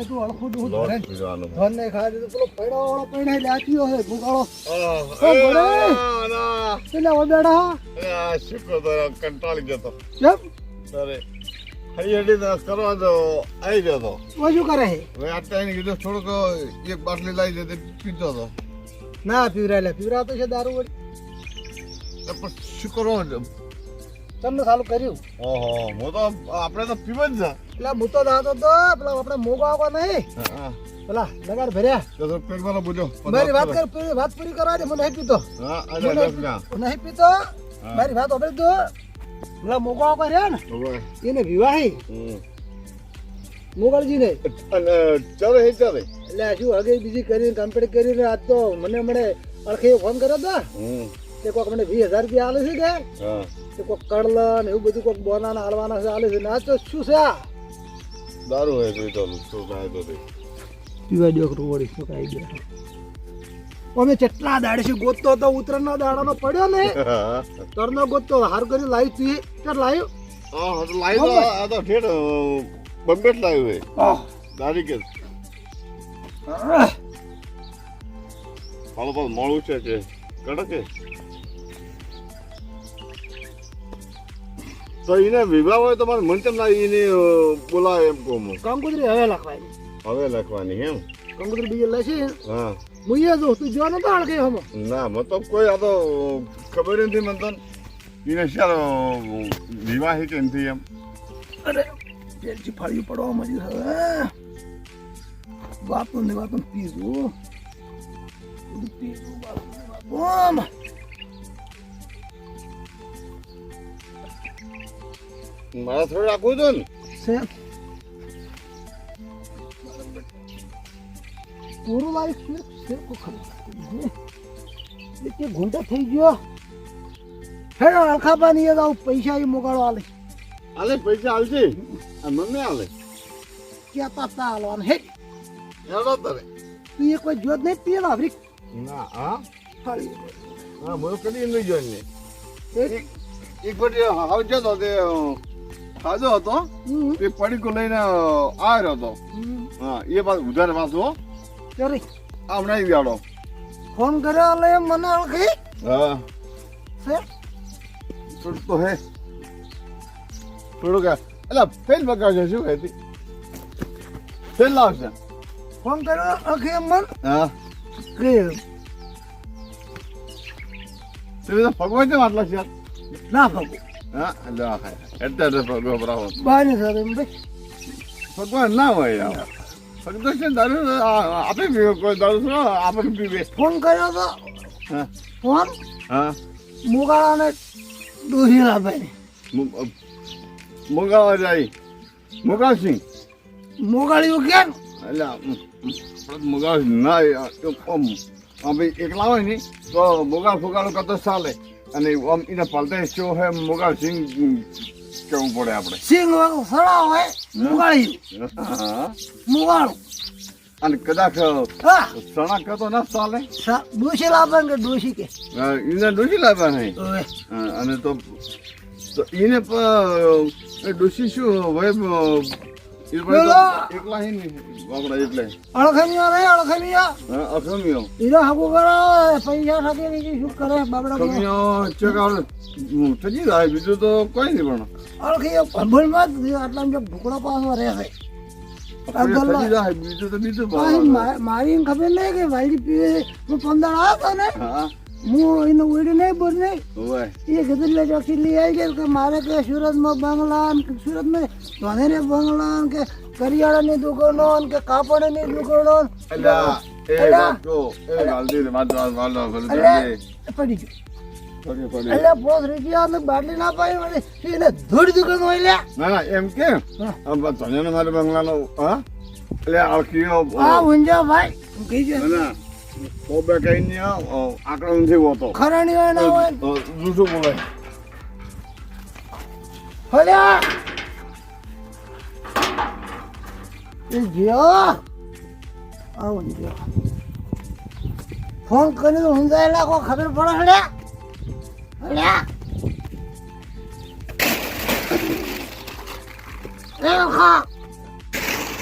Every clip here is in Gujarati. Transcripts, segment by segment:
ને, તું અળખું. પીવાનો. ધન ને ખાય તો પેલો પૈડા વાળો પૈડા લાચ્યો છે ભૂકાળો ઓ, ના. પેલા વડાડા આ શુક્ર તો કંટાળી જતો કેમ? અરે હરી હરી તો કરવા તો આવી જતો ઓ શું કરે હે હવે આ ટાઈમ કીધું થોડુંક એક બાટલી લાવી દે તે પીતો હતો ના પીવરા લે પીવરા તો છે દારૂ વળી. પણ શું કરવાનું? તમને સાલું કર્યું. ઓહો હું તો આપણે તો પીવ જ પેલા હું તો દાતો તો પેલા આપણે મોગો આવો નહીં. પેલા લગાડ ભર્યા. તો તો વાળો બોલ્યો મારી વાત કર પૂરી વાત પૂરી કરવા દે મને નહીં પીતો. નહીં પીતો. મારી વાત ઓબળી દો. પેલા મોગો આવો રહ્યા ને એને વિવાહી. મોગલજીને. ચાલે હે ચાલે. એટલે શું હગે બીજી કરીને કમ્પ્લીટ કરીને આજ તો મને મને અળખે ફોન કર્યો હતો હમ. કે કોક મને વીસ હજાર રૂપિયા આલે છે કે? હા કે કોક કડલ ને એવું બધું કોક બોના હાલવાના છે આલે છે. ના તો શું છે આ? દારૂ હોય તો તો શું થાય તો તે. પીવા ડોકરું વળી શું કાઈ ગયા. અમે કેટલા દાડે છે ગોતતો હતો ઉત્તરાયણનો દાડાનો પડ્યો ને. તરનો ગોતતો હાર કરી લાવી તું કે લાવ્યો હા તો લાવ્યો આ તો ઠેઠ બમ્બેટ લાવ્યો હે. દારી કે. હાલો પાછું મોડું છે કે કડક તો એને વિવાહ હોય તો મારે મન કેમ ના એને બોલાવે એમ કહું હું. કંકુતરી હવે લખવાની. હવે લખવાની એમ? કંકોત્રી બીજે લખી? હા. મુઈએ જો તું જો નતો હળકે હમ. ના તો કોઈ આ તો ખબર નથી મન તો એને શાર વિવાહ હે કે નથી એમ? અરે પેલથી ફાળ્યું પડવા મળ્યું હવે વાતો ને વાતો પીધું. બધું પીધું વાતો મારે થોડું રાખવું હતું ને. છે? પૂરું મારી છે છે કો ઘૂંટા થઈ ગયો. હેડો પાની એ જાઉં પૈસા એ મોગાળો આલે. આલે પૈસા આલજે. મમ્મી આલે. ક્યાં પાતા આલવાનું? હે હેડો તારે. તું એ કોઈ જોત નહીં પીએ આવરી. ના હા? હા મોકલી નહીં જોઈને એક એક વખત તે ખાધો હતો. એ પડીકો લઈને આવ્યો હતો. હા એ પાછું ઉધાર પાછું ચરી હમણાં આવી આવ્યો ફોન કર્યો એટલે મને ઓળખી? હા. તો હે. થોડુંક એટલે ફેલ બગાડશે શું કહેતી ફેલ લાવશે. ફોન કર્યો ઓળખી એમ મન? હા. કે ભગવાન કેમ આટલા છે ના ફગો હા એટલે આ એટલે બરાબર બાની સાથે એમ ભાઈ ભગવાન ના હોય ફક્ત છે દારૂ આ- આપે પીવે કોઈ દારૂ શું આપણે પીવે ફોન કર્યો તો હા ફોન હા મુગાળાને દોહી લાભાઈ મુગાવા જાય મુગાવ સિંહ મુગાળ્યું કેમ એટલે મુગાવ ના એકલા હોય ને તો મોગાળ ફોગાળો કરતો ચાલે અને આમ એને પલટે શું હે મુગાવ સિંહ કેવું પડે આપણે? સિંગ વાળું સડા હોય મોગાળી મોગાળું અને કદાચ સણા કરતો ના ચાલે દોષી લાવવા લાવે કે દોષી કે? એને દોષી લાવવા નહીં અને તો તો એને દોષી શું હોય બીજું તો કોઈ નહીં પણ. અળખી ભંભળમાં જ આટલા ભૂકડા પાસમાં રહે બીજું તો બીજું મારી ખબર નહીં કે વાયરી પીવે. હું પંદર આવ્યો ને હા ઉડી નહીં બોલ નહીં. એ કીધું લે ચોકી લઈ આવી ગયો કે મારે કે સુરતમાં બંગલા સુરતમાં ધોનેરે બંગલા કે કરિયાણાની દુકાનો કે કાપડની દુકાનો પડી ગયું. પડી પડી. એટલે પોસ રૂપિયા ને બાટલી ના પાઈ વળી. એને ધૂળ દુકાન હોય લ્યા ના ના એમ કે હા. મારે બંગલાનો હા? એટલે આ ભાઈ. કહી છે ના ના તો બે કઈ નહીં આંકડો નથી હોતો ખરાણી ના હોય જૂઠું બોલે હલ્યા એ જ્યો આ ફોન કરીને ઊંઝાયેલા કોઈ ખબર પડે હલ્યા હલ્યા એ ખા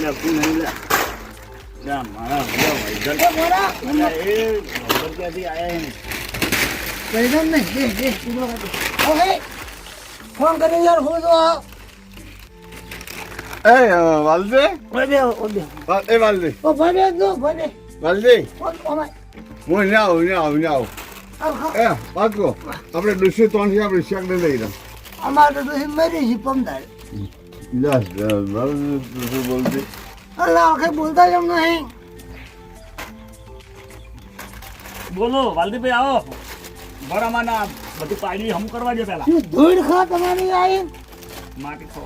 લે નહીં લે ફોન કરી યાર હું તો એ વાલદે? ઓય બે ઓય બે વા- એ વાલદે. ઓ જો ભાઈ બે વાલદે હું ને આવું ને આવું ને આવું. એ પાકો આપણે દુસરી ત્રણથી આપણે શેક દઈ લઈ રહ્યા અમારે તો દુહી મરી છે પમદાર. બોલતી? અલ્લાહ આખે બોલતા જ એમ નહીં બોલો વાલદીભાઈ આવો બરામાના બધી પાડી હમ કરવા દે પેલા શું ધૂળ ખા તમારી આવી માટી ખો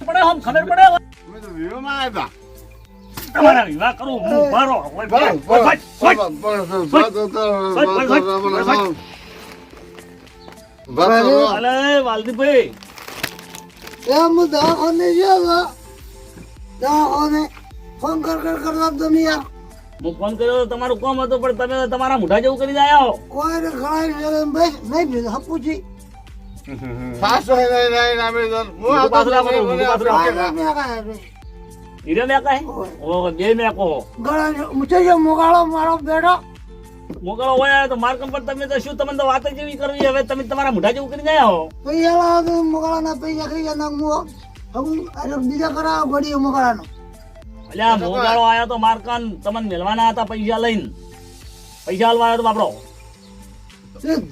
પડે હમ ખબર પડે અમે તો વિવામાં આવ્યા તમારા વિવાહ કરું હું ભરો ઓય ભરો ઓય ભાઈ ઓય અલે વાલદીભાઈ એ દવાખાને ગયો દવાખાને ફોન કર કર કરતા તમે યાર. હું ફોન કર્યો તમારું કોમ હતું પણ તમે તમારા મોઢા જેવું કરી જાય કોઈ બસ નહીં ભેગા હપુચી સાસો હે નહીં નહીં નામે તો હું આવતો પાછળ મને પાછળ આવતો આવો. કે હીરે મેકા હે? ઓ બે મેકો. ગળા મુચે મોગાળો મારો બેડો મોકળો હોય તો માર કંપર તમે તો શું તમને તો વાત જેવી કરવી હવે તમે તમારા મોઢા જેવું કરી જાય હો. પૈસા તો મોગાળાના પૈસા કરી મુઓ હવે અરે બીજા કરાવો ઘડી મોગાળાનો એટલે આ મોગાળો આયો તો મારકાન તમને મેળવાના હતા પૈસા લઈને. પૈસા હાલવા આવ્યો તો બાપડો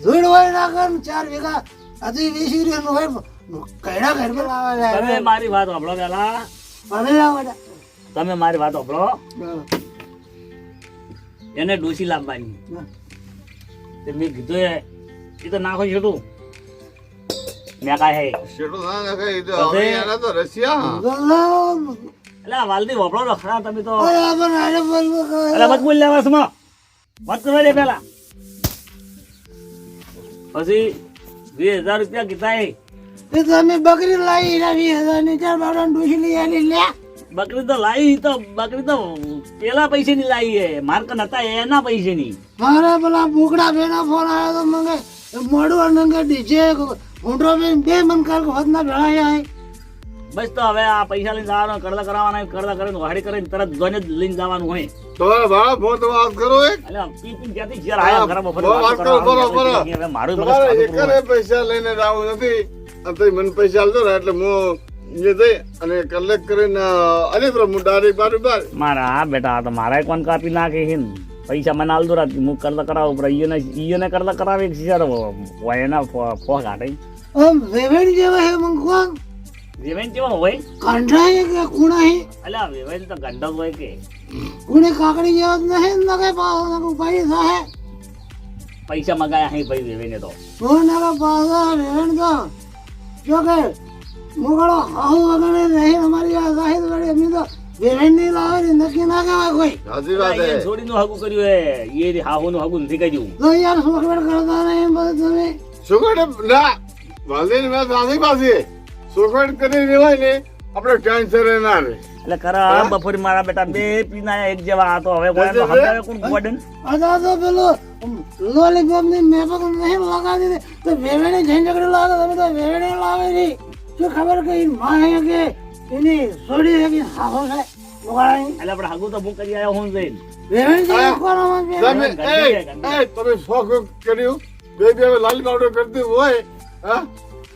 ધૂળ હોય ના કર ચાર વીઘા. અતિ વીસી રહ્યો હોય કઈડા ઘર પર આવે તમે મારી વાત સાંભળો પેલા. તમે મારી વાત સાંભળો એને ડોસી લાવવાની. તે મેં કીધું એ એ તો નાખો છોટું મેં કાંઈ હે. શેઠું ના નાખે, એ તો હવે એના તો રશિયા. એટલે વાલદી વપડો રખડા તમે તો એટલે મત બોલ લેવા સમો. મત કરવા દે પેલા. પછી વીસ હજાર રૂપિયા કીધા એ. તે તમે બકરી લાવી એના વીસ હજારની ચાર બાર ડોસી લઈ આલી લે બકરી તો લાવી તો બકરી તો પેલા પૈસે ની લાવી હે માર્કન હતા એના પૈસે ની મારા પેલા ભૂકડા બેના ફોન આવ્યો તો મંગે મોડું અને ડીજે ઊંડો બેન બે મન કર હોદના ભેળા આય. બસ તો હવે આ પૈસા લઈને જવાનો કરડા કરાવવાના કરડા કરીને વાડી કરીને તરત જોઈને જ લઈને જવાનું હોય. તો વાહ બહુ તો વાત કરો એક. એટલે પી પી ત્યાંથી ઘેર આયા ઘરમાં ફરી બહુ વાત કરો. બરો, બરો. મારું પૈસા લઈને જાવું નથી. અને મને પૈસા આલજો ને એટલે હું અને કલેક્ટ કરીને અલી તો હું ડાયરેક્ટ બારી બાર. મારા હા બેટા આ તો મારા કોણ કાપી નાખે છે ને? પૈસા મને આલ દો રાત હું કરલા કરાવું પણ ઈયોને ઈયોને કરલા કરાવી છે હોય એના ફો કાઢે આમ વેવેણ જેવા હે કોણ? વેવાઈ કેવો હોય? કાંઠા હે કે કુણા હે? અલ્યા વેવાઈ તો ગંડક હોય કે. કુણે કાકડી જેવા જ નહીં ન કે પાછો નકર પૈસા હે? પૈસા મગાયા હે ભાઈ વેવાઈને તો. ઓ નકર પાછો વેવેણ તો? જો કે મોગળો આહુ વગણે નહીં અમારી આ સાહેબ વડે. અમે તો વેવેણ નહીં લાવે ને નક્કી ના કહેવાય કોઈ. સાચી વાત હે છોડીનું હગું કર્યું હે. એ હાહુનું હગું નથી કર્યું તો યાર સોખવેડ કરતા નહીં બધું તમે? સુખડ ના. વાલદીની વાત સાચી પાસે સુખડ કરી રેવાય ને આપણે ટેન્શન ના રહે. એટલે કરા બપોરે મારા બેટા બે પીના એક જેવા. તો હવે કોઈ એનો કોણ ગોડન અદા તો પેલો લોલીપોપની મેપક નહીં લગાવી દે. તો વેવેણી ઝંઝકડી લાગે તમે તો વેવેણી લાવે છે શું ખબર કે માં હે કે એની છોડી હે કે હાહો છે મોગળાની એટલે આપણે હગું તો હું કરી આવ્યો હું જઈને. તમે વેવેણી? એ એ તમે શોખ કર્યું? બે બે લાલ બાવડો કરતી હોય હા?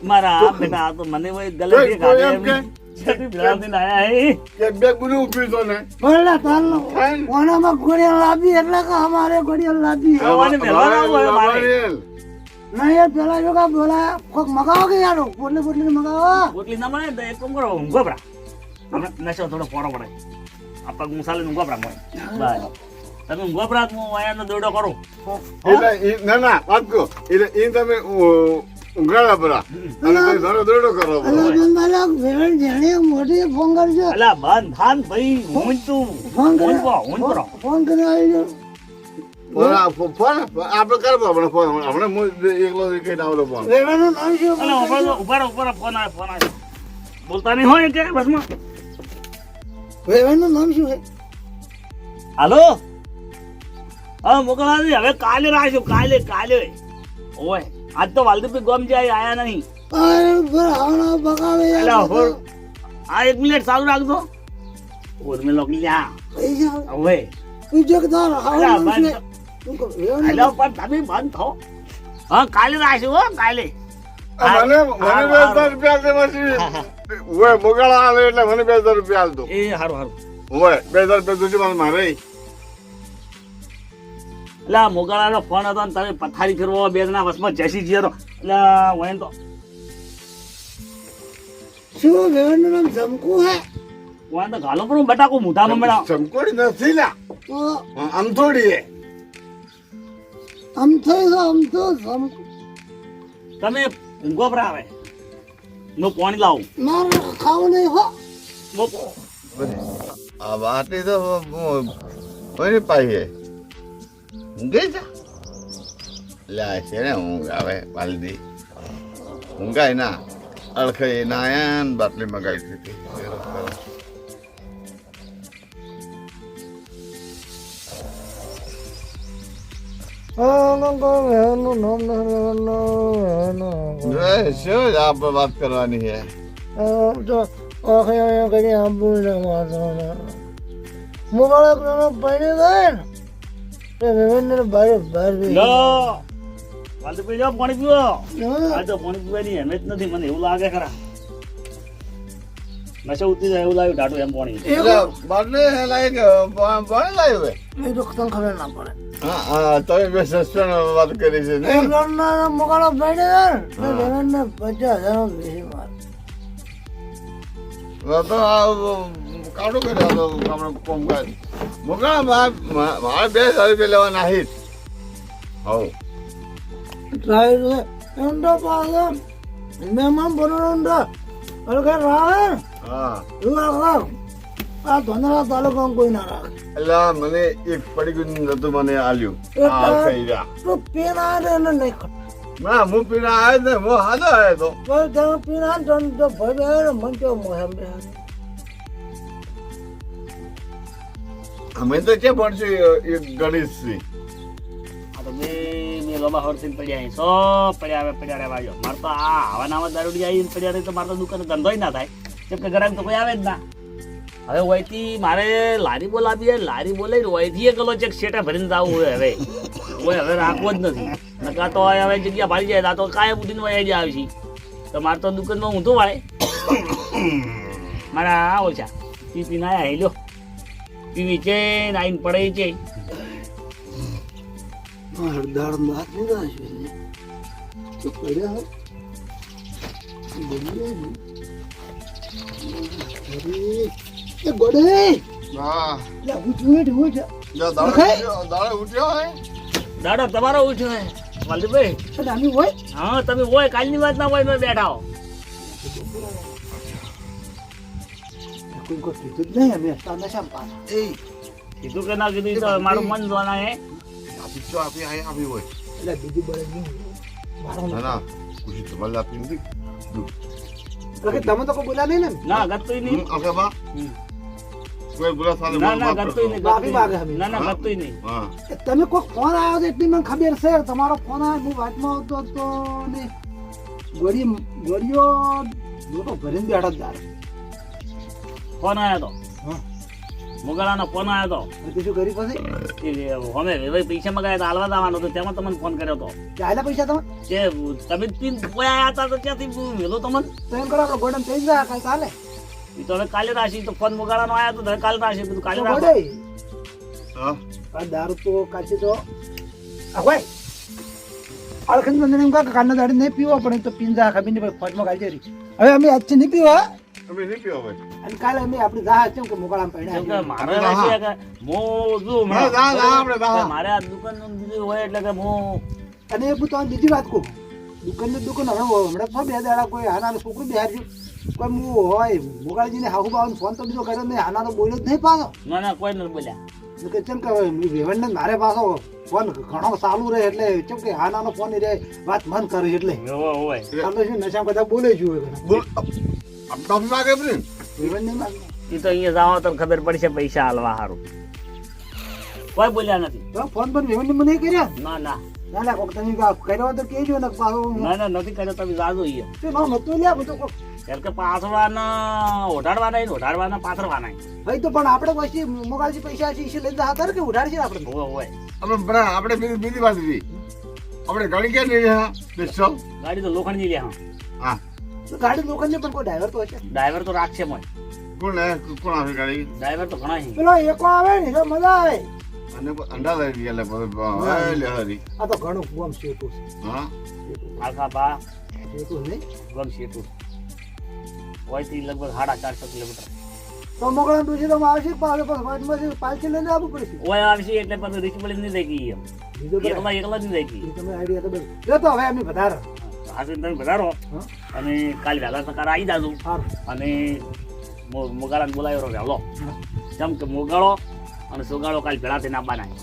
મારા આ બેટા આ તો મને હોય ગલે કે જે એમ કે? એમ છેટી આયા હે. કે બે ગુનું ઊભી તો ને? બોલે તારનો કોનામાં ઘોડિયા લાવી એટલે કે અમારે હોય મારે. ના યાર પેલા જો કા બોલાયા કોક મગાવો કે યાર? પોટલી પોટલી મગાવો. પોટલી ના મળે તો એક કામ કરો ઊંઘો પરા હમણાં નશો થોડો પોરો પડે. આ પગ મુસાલે ઊંઘો પરા મોય બસ. તમે ઊંઘો પરા હું વાયાનો દોડો કરું. એટલે ના ના વાત કહો. એટલે ઈ તમે ઉ- ઊંઘાડા પરા. અને તમે ધરો દોડો કરો અલા. બંધાલા વેવેણ જાણે મોટી ફોન કરજો અલા બંધ થાન ભાઈ હું તું. ફોન પરો હું પરો. ફોન કરી આવી ફોન આપણે હમણાં હું એકલો કઈ આવડો ફોન. આવે ફોન આવે. બોલતા નહીં હોય કે બસમાં? વેવેણનું નામ શું છે? હાલો? હા મોકલાજી હવે કાલે રાખજો કાલે કાલે. ઓય આજ તો વાલદીપી ગોમ જાય આયા નહીં. આ એક મિનિટ ચાલુ રાખજો. ઉર્મી લોક લ્યા. હવે. ઉજગદાર અલા, પણ તમે બંધ થો. હા કાલે રાખશું હો કાલે. મને મને બે હજાર રૂપિયા દે પછી. ઓય મોગાળા આવે એટલે મને બે હજાર રૂપિયા દો. એ હારું હારું. ઓય બે હજાર રૂપિયા જોજે મને મારે. એટલે આ ફોન હતો ને તમે પથારી ફેરવો બે જણા વસમાં જસી જઈએ તો. એટલે વહેન તો. શું વેવણનું નામ? જમકુ હે? વહેન તો ઘાલો પર બટાકો મોઢામાં મેળા ચમકોડી નથી લ્યા તો આમ થોડી હે. આમ થઈ તો આમ તો તમે ઊંઘો પર આવે. નો પાણી લાવું. મારે ખાવ નહીં હો. નો આ વાટી તો કોઈ પાઈએ. ઊંઘે જા. લે છે ને ઊંઘ આવે વાલદી. ઊંઘાય ના. ના આયા ને બાટલી મગાવી દીધી. એ શું જ વાત કરવાની છે તો ઓખે કરી આંબુ ને વાંચવાનો મોબાઈલ પેલો પડી જાય ને તે બારે બાર બી લો. પાણી પીવો આ તો પાણી પીવાની એમ જ નથી મને એવું લાગે ખરા. નશો ઉતરી જાય એવું લાગ્યું ટાટું એમ પાણી. એટલે બાટલી કે પાણી લાવ્યું એ તો ખબર ના પડે. હા બે સસ્પેન્ડ વાત કરી છે ને. રનના મોગાળો પડી જાય ને. તે પચાસ હજાર બેસી માર. તો આ કાઢું કર્યો તો આપણે કોમ કાઢ. મોકલા મારે બે હજાર રૂપિયા લેવા નાહી. હવ. ટ્રાય એમ તો પાછો. મહેમાન હા. આ ધોનરા તાલુકામાં કોઈ ના રાખે. એટલે મને એક પડી ગયું નતું મને આલ્યું. આ ખાઈ રહ્યા તો પેન એને નહીં ના હું પીના આવ્યો ને હું હાજો આવ્યો તો. કોઈ તમે પેન તો તો ભાઈ બે આવે ને મન તો મોહમ આવે. અમે તો ક્યાં ભણશું એક ગણેશ છે આ તો બે બે લોબા પડ્યા સો પડ્યા આવે પડ્યા રહેવા મારે તો આ હવા દારૂડી આવી પડ્યા રહી તો મારે તો દુકાને ધંધોય ના થાય. કેમ કે ગ્રાહક તો કોઈ આવે જ ના. હવે વયથી મારે લારી બોલાવી હોય, લારી બોલાવી વયથી એ ગલો ચેક શેટા ભરીને જવું હોય હવે. કોઈ હવે રાખવો જ નથી. નકા તો હવે જગ્યા ભાડી જાય આ તો કાયમ ઉઠીને વયા જ આવી છે તો મારે તો દુકાનમાં ઊંધું વાળે. મારા આ ઓછા. પી પીને આયા હેલો પીવી છે ને પડે છે. છે. હોય. બોલીએ ને. અરે, એ ગોડે! હા. લે, ઉઠ, ઉઠ, ઉઠ. જો દાડો ઉઠ્યો- હે? દાડો તમારો ઉઠ્યો હે વાલજીભાઈ હોય? હા તમે હોય કાલની વાત ના હોય મેં બેઠા હો. કોઈ કોઈ કીધું જ નહીં અમે તમે શા પાછા. એ કીધું કે ના કીધું તો મારું મન જોવાના હે. આપી જો આપી આય આપી હોય. એટલે બીજું બળે નહીં. મારો ના ના કુછ તમારે આપી નથી. એટલે તમે તો કોઈ બોલ્યા નહીં ને ના ગતું નહીં હમ, ઓકે બા હમ. કોઈ બુરા સાલે ના ના માફ ગતું કરશો. નહીં માફી માંગે અમે. ના ના ગતું નહીં હા તમે કોઈ ફોન આવ્યો તો એટલી મને ખબર છે તમારો ફોન આવ્યો હું વાતમાં આવતો તો ને ગોળી ગોળીઓ લોકો ભરીને બેઠા જ ફોન આવ્યો તો હા મુગાડાનો ફોન આવ્યો હતો બીજું કરી પછી? અમે પૈસા મગાવ્યા હતા હાલવા જવાનો હતો તેમાં તમને ફોન કર્યો હતો ચાલ્યા પૈસા તમે? કે તમે પીન આવ્યા હતા તો ત્યાંથી વેલો તમને? તો એમ કરો આપણે ગોડન થઈ જાય કાલે ચાલે. એ તો હવે કાલે રાશી તો ફોન મુગાડાનો આવ્યો હતો કાલે રાશી કીધું કાલે ગોડે. હા. આ દારૂ તો કાચી તો. આ હોય. અળખંડ બંધન એમ કહે કે કાનના દાડી નહીં પીવો પણ તો પીંજા ખાબીને ફોજમાં ફોટમાં કાઢી હવે અમે આજથી નહીં પીવા. તમે નહીં અને કાલે અમે આપણી રાહ છે કે મોકળામાં પડ્યા મારે રાશી કે હું જો હા, જા, જા, આપણે જા. મારે આ દુકાનનું બીજું હોય એટલે કે હું અને એ હું બીજી વાત કહું. દુકાનની દુકાન હવે હમણાં છો બે દાડા કોઈ આના છોકરું બિહારજો કોઈ હું હોય મોગાળજીને હાહુ બાવાનો ફોન તો બીજો કર્યો નહીં હાનાનો બોલ્યો જ નહીં પાછો. ના ના કોઈ નથી બોલ્યા. કે ચમ કે હવે વેવણને મારે પાછો ફોન ઘણો ચાલુ રહે એટલે ચમ કે હાનાનો ફોન રહે વાત મન કરે એટલે. હોય. હોય શું નશા બધા બોલે આપ માગે એ તો અહીંયા જાઓ તો ખબર પડશે પૈસા હાલવા સારું કોઈ બોલ્યા નથી. તો ફોન પર વેવણને મને કર્યા? ના ના. ના ના કોક તમે કર્યો તો કહેજો ને પાછું ના ના નથી કર્યો તમે જાજો ઈ શું નામ હતું લ્યા બધું કોક કેમ કે પાછળવાના ઓઢાડવાના ને ઓઢાડવાના પાછળવાના ભાઈ તો પણ આપણે પછી મોગાલજી પૈસા છે ઈ લઈને જતા કે ઉધાર છે આપણે? હોવે હોય. આપણે બરા આપણે બીજી બીજી વાત હતી આપણે ગાડી ક્યાં લઈ રહ્યા? ગાડી તો લોખંડની લે હા. હા તો ગાડી લોખંડની પણ કોઈ ડ્રાઈવર તો હશે? ડ્રાઈવર તો રાખશે મોય. કોણ લે? કોણ આવે ગાડી? ડ્રાઈવર તો ઘણા છે. પેલો એકો આવે ને તો મજા આવે. અને અંડા લઈ ગયા લે પછી લે હરી. આ તો ઘણું ગમ શેઠું હા? આખા બા. શેઠું નહીં? ગમ હોય હોયથી લગભગ સાડા ચારસો કિલોમીટર. તો મોકલા તું છે તો આવશે પાછો પાછમાંથી પાલથી લઈને આવવું પડશે. ઓય આવશે એટલે પછી પડી નહીં થઈ ગઈ એમ. એકલા એકલા નહીં થઈ ગઈ. તમે આઈડિયા તો જો તો હવે અમે વધારે. આજે તમે વધારો. હા. અને કાલ વહેલા સકાર આવી જાજો. અને મો- મોગાળાને બોલાવ્યો વહેલો જેમ કે મોગાળો અને સોગાળો કાલ ભેળા થઈને આવવાના છે.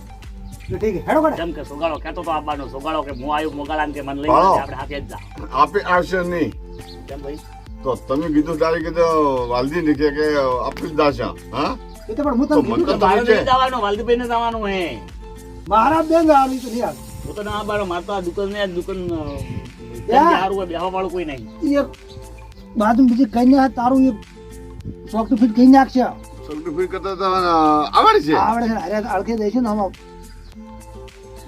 તો ઠીક છે. જેમ કે સોગાળો કહેતો તો આવવાનો સોગાળો કે હું આવ્યો મોગાળાને કે મને લઈ આપણે હાથે જ જા. આપે આવશે નહીં. કેમ ભાઈ? તો તમે કીધું તારે કીધું વાલદી નીકળે કે આપી દાશા હા? એ તો પણ હું તમને કીધું તો મારે છે. નહીં જવાનું જવાનું હે. મારા બેન આવી તો નહીં હું તો ના બારો મારતો દુકાન ને દુકાન અ, યા. સારું હોય બેહવા વાળું કોઈ નહીં. એક બાજુ બીજી કઈ ના તારું એક ચોક ફીટ કઈ નાખશે? સગડું ફીર કરતા તો આવડે છે. આવડે છે અરે અળખે દે છે ને આમાં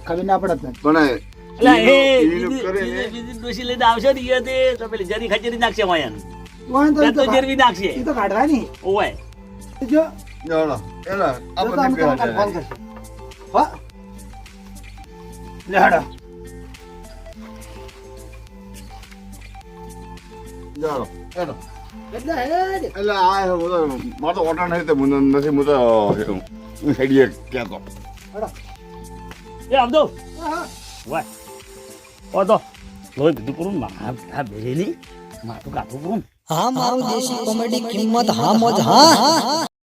ખબર ના પડત પણ એટલે એ બીજી- બીજી- બીજી લઈને આવશે ને ઈ તો પેલી જરી ખચેરી નાખશે વાંધો તો નાખશે. એ તો કાઢવાની. ઓય. જો. એલા આ બધી ફોન હા. જાણો. એલો એટલે હેડ એટલે આ હું તો મારો તો ઓટા નહીં તો મને નથી હું તો હું હેડીએ ક્યાં તો એ હા હા. ઓય ઓ તો. લોહી કીધું પૂરું મા આ બેરેલી માથું કાઢું પૂરું હા મારું દેશી કોમેડી કિંમત હા મોજ હા.